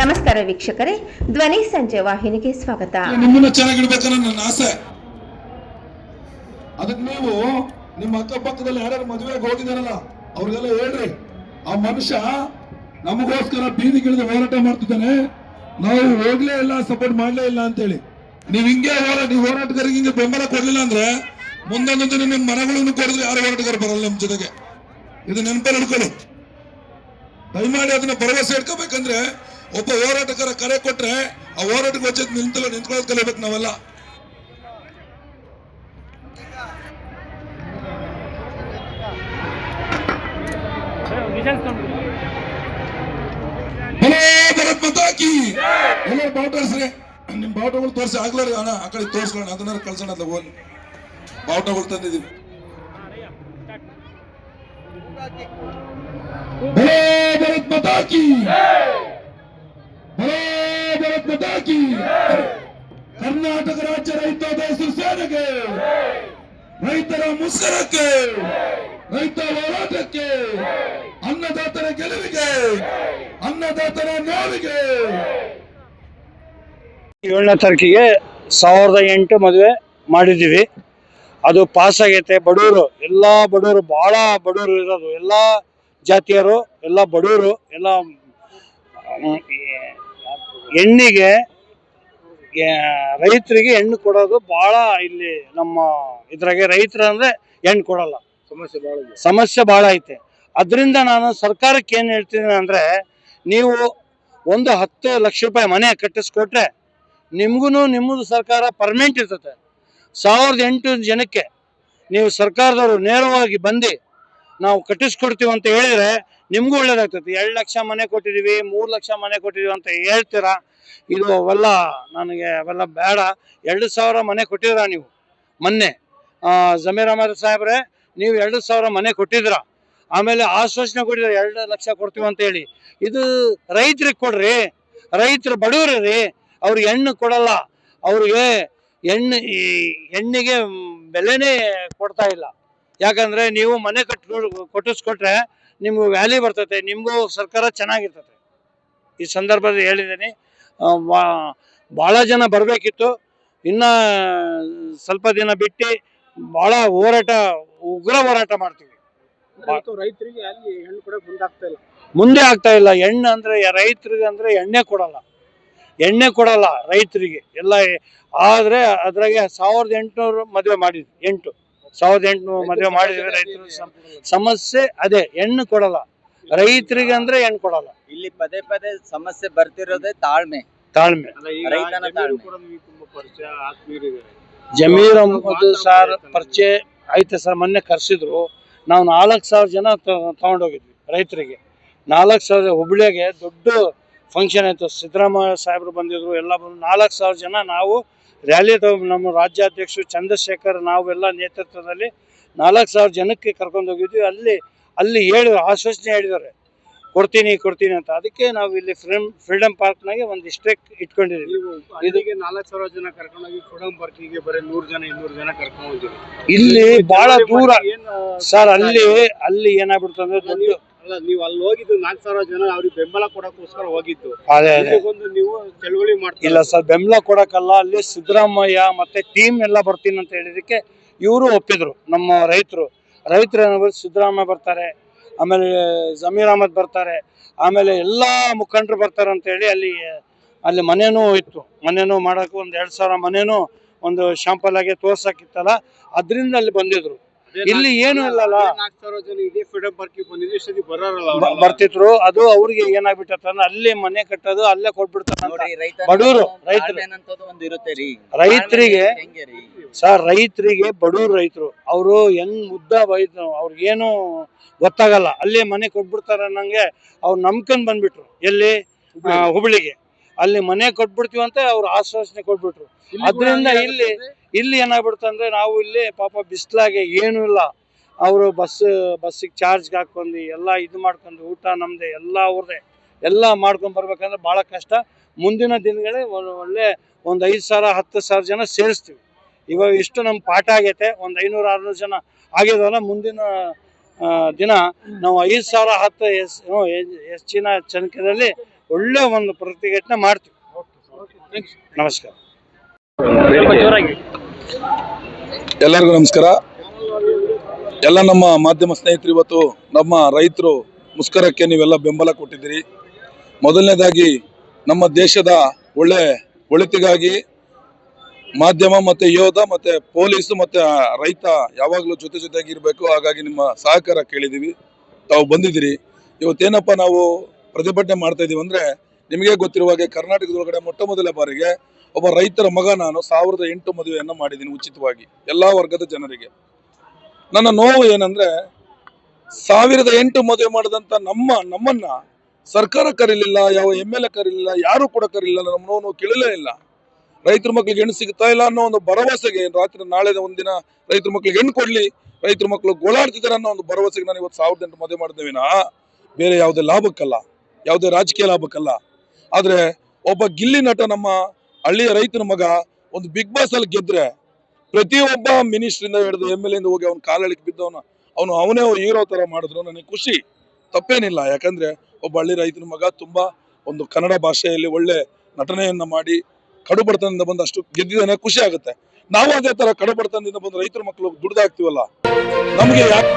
ನಮಸ್ಕಾರ ವೀಕ್ಷಕರೇ. ಧ್ವನಿ ಸಂಜೆ ವಾಹಿನಿಗೆ ಸ್ವಾಗತ. ನಿಮ್ಮನ್ನ ಚೆನ್ನಾಗಿಡ್ಬೇಕನ್ನೋ ನನ್ನ ಆಸೆ. ಅದಕ್ಕೆ ನೀವು ನಿಮ್ಮ ಅಕ್ಕಪಕ್ಕದಲ್ಲಿ ಯಾರ್ಯಾರು ಮದುವೆಗೆ ಹೋಗಿದಾರಲ್ಲ ಅವ್ರಿಗೆಲ್ಲ ಹೇಳ್ರಿ. ಆ ಮನುಷ್ಯ ನಮಗೋಸ್ಕರ ಬೀದಿಗಿಳಿದು ಹೋರಾಟ ಮಾಡ್ತಿದ್ದಾನೆ. ನಾವು ಹೋಗ್ಲೇ ಇಲ್ಲ ಸಪೋರ್ಟ್ ಮಾಡ್ಲೇ ಇಲ್ಲ ಅಂತೇಳಿ. ನೀವ್ ಹಿಂಗೆ ಹೋರಾಟ ನೀವು ಹೋರಾಟಗಾರಿಗೆ ಹಿಂಗೆ ಬೆಂಬಲ ಕೊಡ್ಲಿಲ್ಲ ಅಂದ್ರೆ ಮುಂದೊಂದು ನಿಮ್ಮ ಮನೆಗಳನ್ನು ಕೊಡಿದ್ರೆ ಯಾರು ಹೋರಾಟಗಾರ ಬರಲ್ಲ ನಮ್ಮ ಜೊತೆಗೆ. ಇದು ನೆನಪಲ್ಲಿ ಹಿಡ್ಕೊಳ್ಳಿ. ದಯಮಾಡಿ ಅದನ್ನ ಭರವಸೆ ಇಟ್ಕೋಬೇಕಂದ್ರೆ ಒಬ್ಬ ಹೋರಾಟಗಾರ ಕರೆ ಕೊಟ್ರೆ ಆ ಹೋರಾಟಕ್ಕೆ ವಚ್ಚ ನಿಂತಲ್ಲ ನಿಂತ್ಕೊಳ್ಳೋದು ಕಲಿಯಬೇಕು ನಾವೆಲ್ಲ. ನಿಮ್ ಬಾವುಟಗಳು ತೋರಿಸಿ ಆಗ್ಲಾರ ಅಣ್ಣ, ಆ ಕಡೆ ತೋರಿಸ್ಕೊಳ್ಳೋಣ ಅದನ್ನ ಕಳ್ಸೋಣ ಅಂತ ಹೋಗಿ. ಬಾವುಟಗಳು ತಂದಿದ್ದೀವಿ. ಭರತ್ ಮತಾಕಿ ಕರ್ನಾಟಕ ರಾಜ್ಯ ರೈತ ದೋಸ್ತು ಸೇನೆಗೆ, ರೈತರ ಮುಸ್ಕರಕ್ಕೆ, ರೈತ ಹೋರಾಟಕ್ಕೆ, ಅನ್ನದಾತರ ಗೆಲುವಿಗೆ, ಅನ್ನದಾತರ ನೋವಿಗೆ. ಏಳನೇ ತಾರೀಕಿಗೆ ಸಾವಿರದ ಎಂಟು ಮದುವೆ ಮಾಡಿದ್ದೀವಿ. ಅದು ಪಾಸ್ ಆಗೈತೆ. ಬಡವರು, ಎಲ್ಲ ಬಡವರು ಭಾಳ ಬಡವರು ಇರೋದು. ಎಲ್ಲ ಜಾತಿಯರು, ಎಲ್ಲ ಬಡವರು, ಎಲ್ಲ ಹೆಣ್ಣಿಗೆ ರೈತರಿಗೆ ಹೆಣ್ಣು ಕೊಡೋದು ಬಹಳ ಇಲ್ಲಿ ನಮ್ಮ ಇದ್ರಾಗೆ ರೈತರ ಅಂದ್ರೆ ಹೆಣ್ಣು ಕೊಡಲ್ಲ. ಸಮಸ್ಯೆ ಬಹಳ ಸಮಸ್ಯೆ ಬಹಳ ಐತೆ. ಅದರಿಂದ ನಾನು ಸರ್ಕಾರಕ್ಕೆ ಏನು ಹೇಳ್ತೀನಿ ಅಂದ್ರೆ ನೀವು ಒಂದು ಹತ್ತು ಲಕ್ಷ ರೂಪಾಯಿ ಮನೆ ಕಟ್ಟಿಸ್ಕೊಟ್ರೆ ನಿಮ್ಗೂ ನಿಮ್ಮದು ಸರ್ಕಾರ ಪರ್ಮನೆಂಟ್ ಇರ್ತದೆ. ಸಾವಿರದ ಎಂಟು ಜನಕ್ಕೆ ನೀವು ಸರ್ಕಾರದವರು ನೇರವಾಗಿ ಬಂದು ನಾವು ಕಟ್ಟಿಸ್ಕೊಡ್ತೀವಿ ಅಂತ ಹೇಳಿದ್ರೆ ನಿಮಗೂ ಒಳ್ಳೇದಾಗ್ತದೆ. ಎರಡು ಲಕ್ಷ ಮನೆ ಕೊಟ್ಟಿದ್ದೀವಿ, ಮೂರು ಲಕ್ಷ ಮನೆ ಕೊಟ್ಟಿದ್ದೀವಿ ಅಂತ ಹೇಳ್ತೀರಾ? ಇದು ಅವೆಲ್ಲ ನನಗೆ ಅವೆಲ್ಲ ಬೇಡ. ಎರಡು ಸಾವಿರ ಮನೆ ಕೊಟ್ಟಿದ್ರಾ ನೀವು? ಮೊನ್ನೆ. ಜಮೀರ್ ಅಹಮದ್ ಸಾಹೇಬ್ರೆ, ನೀವು ಎರಡು ಸಾವಿರ ಮನೆ ಕೊಟ್ಟಿದ್ರ ಆಮೇಲೆ ಆಶ್ವಾಸನೆ ಕೊಟ್ಟಿದ್ರೆ ಎರಡು ಲಕ್ಷ ಕೊಡ್ತೀವಿ ಅಂತ ಹೇಳಿ. ಇದು ರೈತರಿಗೆ ಕೊಡ್ರಿ. ರೈತರು ಬಡವರು ರೀ. ಅವ್ರಿಗೆ ಹೆಣ್ಣು ಕೊಡಲ್ಲ. ಅವ್ರಿಗೆ ಹೆಣ್ಣು ಈ ಹೆಣ್ಣಿಗೆ ಬೆಲೆನೇ ಕೊಡ್ತಾ ಇಲ್ಲ. ಯಾಕಂದ್ರೆ ನೀವು ಮನೆ ಕಟ್ ಕೊಟ್ಟಿಸ್ಕೊಟ್ರೆ ನಿಮ್ಗೆ ವ್ಯಾಲ್ಯೂ ಬರ್ತೈತೆ ನಿಮಗೂ ಸರ್ಕಾರ ಚೆನ್ನಾಗಿರ್ತೈತೆ. ಈ ಸಂದರ್ಭದಲ್ಲಿ ಹೇಳಿದ್ದೀನಿ. ಭಾಳ ಜನ ಬರಬೇಕಿತ್ತು. ಇನ್ನ ಸ್ವಲ್ಪ ದಿನ ಬಿಟ್ಟು ಭಾಳ ಹೋರಾಟ ಉಗ್ರ ಹೋರಾಟ ಮಾಡ್ತೀವಿ. ರೈತರಿಗೆ ಅಲ್ಲಿ ಹೆಣ್ಣು ಕೂಡ ಮುಂದಾಗ್ತಾ ಇಲ್ಲ. ಮುಂದೆ ಆಗ್ತಾ ಇಲ್ಲ. ಎಣ್ಣೆ ಅಂದ್ರೆ ರೈತರಿಗೆ ಅಂದ್ರೆ ಎಣ್ಣೆ ಕೊಡಲ್ಲ. ಎಣ್ಣೆ ಕೊಡಲ್ಲ ರೈತರಿಗೆ. ಎಲ್ಲ ಆದ್ರೆ ಅದ್ರಾಗೆ ಸಾವಿರದ ಎಂಟುನೂರು ಮದುವೆ ಮಾಡಿದ್ವಿ ಎಂಟು. ಸಾವಿರದ ಎಂಟುನೂರು ಮದುವೆ ಮಾಡಿದ್ವಿ ರೈತರು ಸಮಸ್ಯೆ ಅದೇ ಹೆಣ್ಣು ಕೊಡಲ್ಲ. ರೈತರಿಗೆ ಅಂದ್ರೆ ಹೆಣ್ಣು ಕೊಡಲ್ಲ. ಇಲ್ಲಿ ಪದೇ ಪದೇ ಸಮಸ್ಯೆ ಬರ್ತಿರೋದೇ ತಾಳ್ಮೆ. ತಾಳ್ಮೆ. ರೈತನ ತಾಳ್ಮೆ. ಜಮೀರ್ ಅಹಮದ್ ಸರ್ ಪರಿಚಯ ಐತೆ ಸರ್ ಮೊನ್ನೆ ಕರ್ಸಿದ್ರು. ನಾವು ನಾಲ್ಕು ಸಾವಿರ ಜನ ತ- ತಗೊಂಡೋಗಿದ್ವಿ ರೈತರಿಗೆ. ನಾಲ್ಕು ಸಾವಿರ ಹುಬ್ಳಿಗೆ ದೊಡ್ಡ ಫಂಕ್ಷನ್ ಆಯ್ತು. ಸಿದ್ದರಾಮಯ್ಯ ಸಾಹೇಬರು ಬಂದಿದ್ರು ಎಲ್ಲ ಬಂದು ನಾಲ್ಕು ಸಾವಿರ ಜನ ನಾವು ರ್ಯಾಲಿ ನಮ್ಮ ರಾಜ್ಯಾಧ್ಯಕ್ಷರು ಚಂದ್ರಶೇಖರ್ ನಾವೆಲ್ಲ ನೇತೃತ್ವದಲ್ಲಿ ನಾಲ್ಕು ಸಾವಿರ ಜನಕ್ಕೆ ಕರ್ಕೊಂಡು ಹೋಗಿದ್ವಿ. ಅಲ್ಲಿ ಅಲ್ಲಿ ಹೇಳಿದ್ರು ಆಶ್ವಾಸನೆ ಹೇಳಿದ್ದಾರೆ. ಕೊಡ್ತೀನಿ ಕೊಡ್ತೀನಿ ಅಂತ. ಅದಕ್ಕೆ ನಾವು ಇಲ್ಲಿ ಫ್ರೀಡಮ್ ಫ್ರೀಡಮ್ ಪಾರ್ಕ್ನಾಗೆ ಒಂದು ಇಷ್ಟಕ್ಕೆ ಇಟ್ಕೊಂಡಿದ್ದೀವಿ. ಇದಿಗೆ ನಾಲ್ಕು ಸಾವಿರ ಜನ ಕರ್ಕೊಂಡೋಗಿ ಫ್ರೀಡಮ್ ಪಾರ್ಕಿಗೆ ಬರೀ ನೂರು ಜನ ಇನ್ನೂರು ಜನ ಕರ್ಕೊಂಡು ಹೋಗಿದ್ದೀವಿ ಇಲ್ಲಿ ಬಹಳ ದೂರ. ಸರ್ ಅಲ್ಲಿ ಅಲ್ಲಿ ಏನಾಗ್ಬಿಡ್ತು ಅಂದ್ರೆ ದೊಡ್ಡ ಅಲ್ಲ ನೀವು ಅಲ್ಲಿ ಹೋಗಿದ್ದು ನಾಲ್ಕು ಸಾವಿರ ಜನ ಅವ್ರಿಗೆ ಬೆಂಬಲ ಕೊಡಕ್ಕೋಸ್ಕರ ಹೋಗಿದ್ದು. ಅದೇ ಅದೇ. ಬಂದು ನೀವು ಚಳುವಳಿ ಮಾಡ್ತೀವಿ ಇಲ್ಲ ಸರ್ ಬೆಂಬಲ ಕೊಡಕ್ಕಲ್ಲ ಅಲ್ಲಿ ಸಿದ್ದರಾಮಯ್ಯ ಮತ್ತೆ ಟೀಮ್ ಎಲ್ಲ ಬರ್ತೀನಿ ಅಂತ ಹೇಳಿದಕ್ಕೆ ಇವರು ಒಪ್ಪಿದ್ರು ನಮ್ಮ ರೈತರು. ರೈತರು ಏನಾದ್ರು ಸಿದ್ದರಾಮಯ್ಯ ಬರ್ತಾರೆ ಆಮೇಲೆ ಜಮೀರ್ ಅಹಮದ್ ಬರ್ತಾರೆ ಆಮೇಲೆ ಎಲ್ಲ ಮುಖಂಡರು ಬರ್ತಾರೆ ಅಂತ ಹೇಳಿ ಅಲ್ಲಿ ಅಲ್ಲಿ ಮನೇನೂ ಇತ್ತು. ಮನೇನೂ ಮಾಡಕ್ಕೆ ಒಂದು ಎರಡು ಸಾವಿರ ಮನೇನೂ ಒಂದು ಶಾಂಪಲ್ ಆಗಿ ತೋರ್ಸಕ್ಕಿತ್ತಲ್ಲ ಅದರಿಂದ ಅಲ್ಲಿ ಬಂದಿದ್ರು. ಇಲ್ಲಿ ಏನು ಇಲ್ಲಲ್ಲ. ಬರ್ತಿದ್ರು. ಅದು ಅವ್ರಿಗೆ ಏನಾಗ್ಬಿಟ್ಟ ಅಲ್ಲಿ ಅಲ್ಲೇ ಮನೆ ಕಟ್ಟೋದು ಅಲ್ಲೇ ಕೊಟ್ಬಿಡ್ತಾರೆ ಬಡವ್ರು, ರೀ. ರೈತರಿಗೆ ಸರ್ ರೈತರಿಗೆ ಬಡವ್ರು ರೈತರು ಅವರು ಹೆಂಗ್ ಮುದ್ದ ಬೈದ್ರು ಅವ್ರಿಗೇನು ಗೊತ್ತಾಗಲ್ಲ. ಅಲ್ಲೇ ಮನೆ ಕೊಟ್ಬಿಡ್ತಾರೆ ಅನ್ನಂಗೆ ಅವ್ರು ನಂಬ್ಕೊಂಡ್ ಬಂದ್ಬಿಟ್ರು. ಎಲ್ಲಿ? ಹುಬ್ಳಿಗೆ. ಅಲ್ಲಿ ಮನೆ ಕೊಟ್ಬಿಡ್ತೀವಿ ಅಂತ ಅವ್ರು ಆಶ್ವಾಸನೆ ಕೊಟ್ಬಿಟ್ರು. ಅದರಿಂದ ಇಲ್ಲಿ ಇಲ್ಲಿ ಏನಾಗ್ಬಿಡ್ತು ಅಂದ್ರೆ ನಾವು ಇಲ್ಲಿ ಪಾಪ ಬಿಸ್ಲಾಗೆ ಏನು ಇಲ್ಲ. ಅವರು ಬಸ್ ಬಸ್ಸಿಗೆ ಚಾರ್ಜ್ ಹಾಕೊಂಡು ಎಲ್ಲ ಇದು ಮಾಡ್ಕೊಂಡು ಊಟ ನಮ್ದೆ ಎಲ್ಲ ಅವ್ರದೇ ಎಲ್ಲ ಮಾಡ್ಕೊಂಡ್ ಬರ್ಬೇಕಂದ್ರೆ ಬಹಳ ಕಷ್ಟ. ಮುಂದಿನ ದಿನಗಳೇ ಒಳ್ಳೆ- ಒಳ್ಳೆ ಒಂದ್ ಐದು ಸಾವಿರ ಹತ್ತು ಸಾವಿರ ಜನ ಸೇರಿಸ್ತೀವಿ. ಇವಾಗ ಇಷ್ಟು ನಮ್ಮ ಪಾಠ ಆಗೈತೆ ಒಂದ್ ಐನೂರು ಆರ್ನೂರು ಜನ ಆಗಿದವಲ್ಲ ಮುಂದಿನ ದಿನ. ನಾವು ಐದು ಸಾವಿರ ಹತ್ತು ಹೆಚ್ಚಿನ ಸಂಖ್ಯೆಯಲ್ಲಿ ಒಳ್ಳೆ ಒಂದು ಪ್ರತಿಘಟನೆ ಮಾಡ್ತೀವಿ. ನಮಸ್ಕಾರ. ಎಲ್ಲರಿಗೂ ನಮಸ್ಕಾರ. ಎಲ್ಲ ನಮ್ಮ ಮಾಧ್ಯಮ ಸ್ನೇಹಿತರು ಇವತ್ತು ನಮ್ಮ ರೈತರು ಮುಷ್ಕರಕ್ಕೆ ನೀವೆಲ್ಲ ಬೆಂಬಲ ಕೊಟ್ಟಿದ್ದೀರಿ. ಮೊದಲನೇದಾಗಿ ನಮ್ಮ ದೇಶದ ಒಳ್ಳೆ ಒಳಿತಿಗಾಗಿ ಮಾಧ್ಯಮ ಮತ್ತೆ ಯೋಧ ಮತ್ತೆ ಪೊಲೀಸು ಮತ್ತೆ ರೈತ ಯಾವಾಗಲೂ ಜೊತೆ ಜೊತೆಗೆ ಇರಬೇಕು. ಹಾಗಾಗಿ ನಿಮ್ಮ ಸಹಕಾರ ಕೇಳಿದ್ದೀವಿ. ತಾವು ಬಂದಿದ್ದೀರಿ. ಇವತ್ತೇನಪ್ಪ ನಾವು ಪ್ರತಿಭಟನೆ ಮಾಡ್ತಾ ಇದೀವಿ ಅಂದ್ರೆ ನಿಮಗೆ ಗೊತ್ತಿರುವ ಹಾಗೆ ಕರ್ನಾಟಕದೊಳಗಡೆ ಮೊಟ್ಟ ಮೊದಲ ಬಾರಿಗೆ ಒಬ್ಬ ರೈತರ ಮಗ ನಾನು ಸಾವಿರದ ಎಂಟು ಮದುವೆಯನ್ನು ಮಾಡಿದ್ದೀನಿ ಉಚಿತವಾಗಿ, ಎಲ್ಲಾ ವರ್ಗದ ಜನರಿಗೆ. ನನ್ನ ನೋವು ಏನಂದ್ರೆ ಸಾವಿರದ ಎಂಟು ಮದುವೆ ಮಾಡಿದಂತ ನಮ್ಮ, ನಮ್ಮನ್ನ ಸರ್ಕಾರ ಕರೀಲಿಲ್ಲ, ಯಾವ ಎಂ ಎಲ್ ಎ ಕರೀಲಿಲ್ಲ, ಯಾರು ಕೂಡ ಕರೀಲಿಲ್ಲ ನಮ್ಮ ನೋವು ಕೇಳಲೇ ಇಲ್ಲ. ರೈತರ ಮಕ್ಳಿಗೆ ಹೆಣ್ಣು ಸಿಗ್ತಾ ಇಲ್ಲ ಅನ್ನೋ ಒಂದು ಭರವಸೆಗೆ ರಾತ್ರಿ ನಾಳೆ ಒಂದಿನ ರೈತರ ಮಕ್ಳಿಗೆ ಹೆಣ್ಣು ಕೊಡ್ಲಿ, ರೈತರ ಮಕ್ಕಳು ಗೋಳಾಡ್ತಿದ್ದಾರೆ ಅನ್ನೋ ಒಂದು ಭರವಸೆಗೆ ನಾನು ಇವತ್ತು ಸಾವಿರದ ಎಂಟು ಮದುವೆ ಮಾಡಿದ್ದೇವಿನ, ಬೇರೆ ಯಾವುದೇ ಲಾಭಕ್ಕಲ್ಲ. ಯಾವುದೇ ರಾಜಕೀಯ ಲಾಭಕ್ಕಲ್ಲ ಆದ್ರೆ ಒಬ್ಬ ಗಿಲ್ಲಿ ನಟ ನಮ್ಮ ಹಳ್ಳಿಯ ರೈತನ ಮಗ ಒಂದು ಬಿಗ್ ಬಾಸ್ ಅಲ್ಲಿ ಗೆದ್ರೆ ಪ್ರತಿಯೊಬ್ಬ ಮಿನಿಸ್ಟ್ರಿಂದ ಹಿಡಿದು ಎಂ ಎಲ್ ಇಂದ ಹೋಗಿ ಅವ್ನ ಕಾಲಳಿಕೆ ಬಿದ್ದವನು, ಅವನು ಅವನೇ ಹೀರೋ ತರ ಮಾಡಿದ್ರು ನನಗೆ ಖುಷಿ. ತಪ್ಪೇನಿಲ್ಲ, ಯಾಕಂದ್ರೆ ಒಬ್ಬ ಹಳ್ಳಿ ರೈತನ ಮಗ ತುಂಬಾ ಒಂದು ಕನ್ನಡ ಭಾಷೆಯಲ್ಲಿ ಒಳ್ಳೆ ನಟನೆಯನ್ನ ಮಾಡಿ ಕಡು ಬಡತನದಿಂದ ಬಂದ ಅಷ್ಟು ಗೆದ್ದಿದ್ದಾನೆ ಖುಷಿ ಆಗುತ್ತೆ. ನಾವು ಅದೇ ತರ ಕಡು ಬಡತನದಿಂದ ಬಂದು ರೈತರ ಮಕ್ಕಳು ದುಡ್ದಾಗ್ತೀವಲ್ಲ ನಮಗೆ ಯಾಕೆ